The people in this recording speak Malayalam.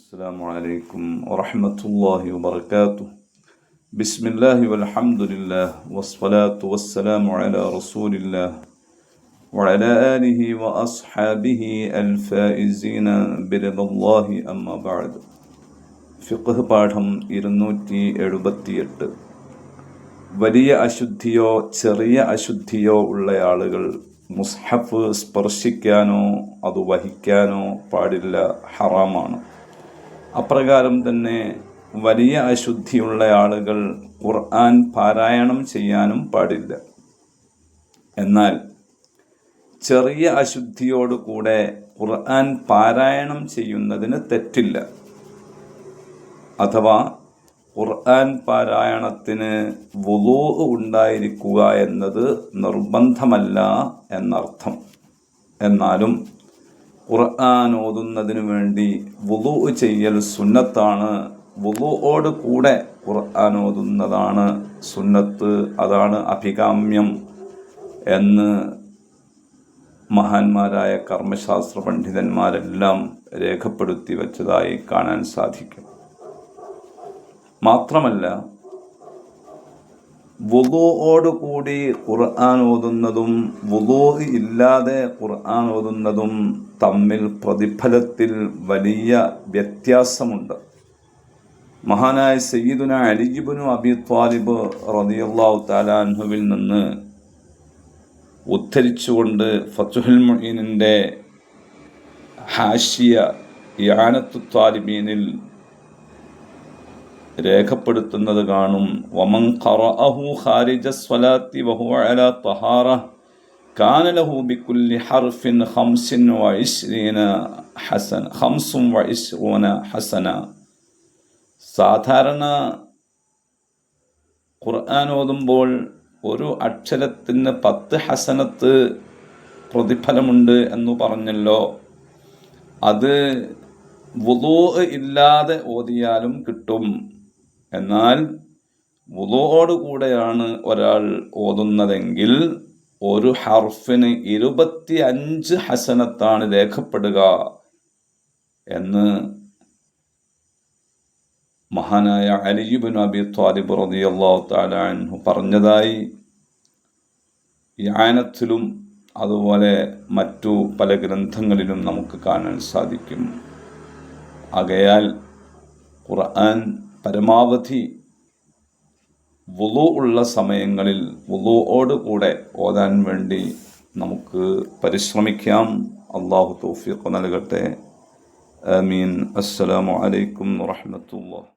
السلام عليكم ورحمة الله وبركاته بسم الله والحمد لله والصلاة والسلام على رسول الله وعلى آله وأصحابه الفائزين برضا الله أما بعد ഫിഖ് പാഠം ഇരുന്നൂറ്റി എഴുപത്തിയെട്ട് വലിയ അശുദ്ധിയോ ചെറിയ അശുദ്ധിയോ ഉള്ള ആളുകൾ മുസ്ഹഫ് സ്പർശിക്കാനോ അത് വഹിക്കാനോ പാടില്ല ഹറാമാണ് അപ്രകാരം തന്നെ വലിയ അശുദ്ധിയുള്ള ആളുകൾ ഖുർആൻ പാരായണം ചെയ്യാനും പാടില്ല. എന്നാൽ ചെറിയ അശുദ്ധിയോടുകൂടെ ഖുർആൻ പാരായണം ചെയ്യുന്നതിന് തെറ്റില്ല. അഥവാ ഖുർആൻ പാരായണത്തിന് വുളൂ ഉണ്ടായിരിക്കുക എന്നത് നിർബന്ധമല്ല എന്നർത്ഥം. എന്നാലും ഖുർആൻ ഓതുന്നതിനു വേണ്ടി വുളു ചെയ്യൽ സുന്നത്താണ്. വുളുവോട് കൂടെ ഖുർആൻ ഓതുന്നതാണ് സുന്നത്ത്. അതാണ് അഭികാമ്യം എന്ന് മഹാന്മാരായ കർമ്മശാസ്ത്ര പണ്ഡിതന്മാരെല്ലാം രേഖപ്പെടുത്തി വച്ചതായി കാണാൻ സാധിക്കും. മാത്രമല്ല കൂടി ഖുർആൻ ഓതുന്നതും വുളൂ ഇല്ലാതെ ഖുർആൻ ഓതുന്നതും തമ്മിൽ പ്രതിഫലത്തിൽ വലിയ വ്യത്യാസമുണ്ട്. മഹാനായ സയ്യിദുന അലിജിബുനു അബി ത്വാലിബ് റതിയുള്ളാഹു താലാൻഹുവിൽ നിന്ന് ഉദ്ധരിച്ചുകൊണ്ട് ഫത്തുഹുൽ മൊയ്നിന്റെ ഹാഷിയ യാനത്തു ത്വാലിബീനിൽ രേഖപ്പെടുത്തുന്നത് കാണും. വമൻ ഖറഅഹു ഖാരിജ സ്വലാത്തി വഹുവ അലാ തഹാറ. കാന ലഹു ബിക്കുല്ലി ഹർഫിൻ ഖംസിൻ വഇശ്രീന ഹസന. ഖംസും വഇശ്റൂന ഹസന. സാധാരണ ഖുർആൻ ഓതുമ്പോൾ ഒരു അക്ഷരത്തിന് പത്ത് ഹസനത്ത് പ്രതിഫലമുണ്ട് എന്ന് പറഞ്ഞല്ലോ. അത് വുളൂ ഇല്ലാതെ ഓതിയാലും കിട്ടും. എന്നാൽ വുളുവോട് കൂടെയാണ് ഒരാൾ ഓതുന്നതെങ്കിൽ ഒരു ഹർഫിന് ഇരുപത്തി അഞ്ച് ഹസനത്താണ് രേഖപ്പെടുക എന്ന് മഹാനായ അലിയുബിൻ അബി ത്വാലിബ് റതി അള്ളാഹു അൻഹു പറഞ്ഞതായി. യാനത്തിലും അതുപോലെ മറ്റു പല ഗ്രന്ഥങ്ങളിലും നമുക്ക് കാണാൻ സാധിക്കും. ആകയാൽ ഖുർആൻ പരമാവധി വുളു ഉള്ള സമയങ്ങളിൽ വുളുവോട് കൂടെ ഓതാൻ വേണ്ടി നമുക്ക് പരിശ്രമിക്കാം. അള്ളാഹു തൗഫീഖ് നൽകട്ടെ. ആമീൻ. അസ്സലാമു അലൈക്കും വറഹ്മത്തുള്ളാഹി